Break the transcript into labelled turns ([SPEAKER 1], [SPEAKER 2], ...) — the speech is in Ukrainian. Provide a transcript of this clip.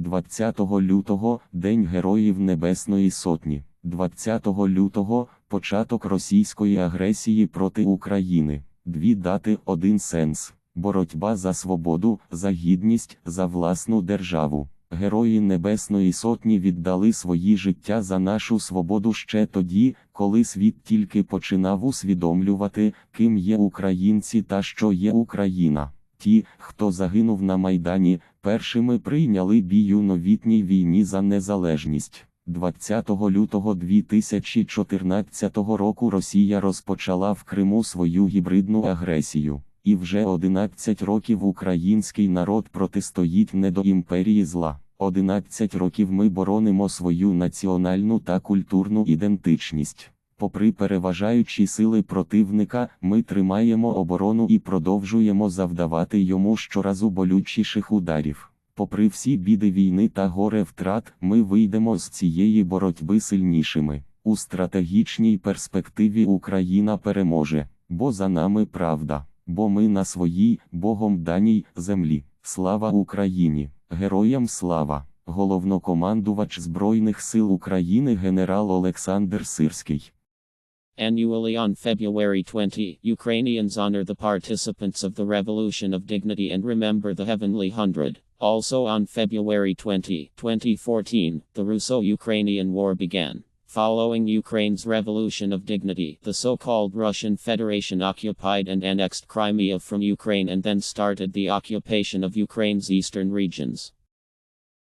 [SPEAKER 1] 20 лютого День Героїв Небесної Сотні. 20 лютого початок російської агресії проти України. Дві дати, один сенс. Боротьба за свободу, за гідність, за власну державу. Герої Небесної Сотні віддали свої життя за нашу свободу ще тоді, коли світ тільки починав усвідомлювати, ким є українці та що є Україна. Ті, хто загинув на Майдані, першими прийняли бій у новітній війні за незалежність. 20 лютого 2014 року Росія розпочала в Криму свою гібридну агресію. І вже 11 років український народ протистоїть не до імперії зла. 11 років ми боронимо свою національну та культурну ідентичність. Попри переважаючі сили противника, ми тримаємо оборону і продовжуємо завдавати йому щоразу болючіших ударів. Попри всі біди війни та горе втрат, ми вийдемо з цієї боротьби сильнішими. У стратегічній перспективі Україна переможе, бо за нами правда, бо ми на своїй, Богом даній землі. Слава Україні! Героям слава! Головнокомандувач Збройних сил України генерал Олександр Сирський.
[SPEAKER 2] Annually on February 20, Ukrainians honor the participants of the Revolution of Dignity and remember the Heavenly Hundred. Also on February 20, 2014, the Russo Ukrainian War began. Following Ukraine's Revolution of Dignity, the so called Russian Federation occupied and annexed Crimea from Ukraine and then started the occupation of Ukraine's eastern regions.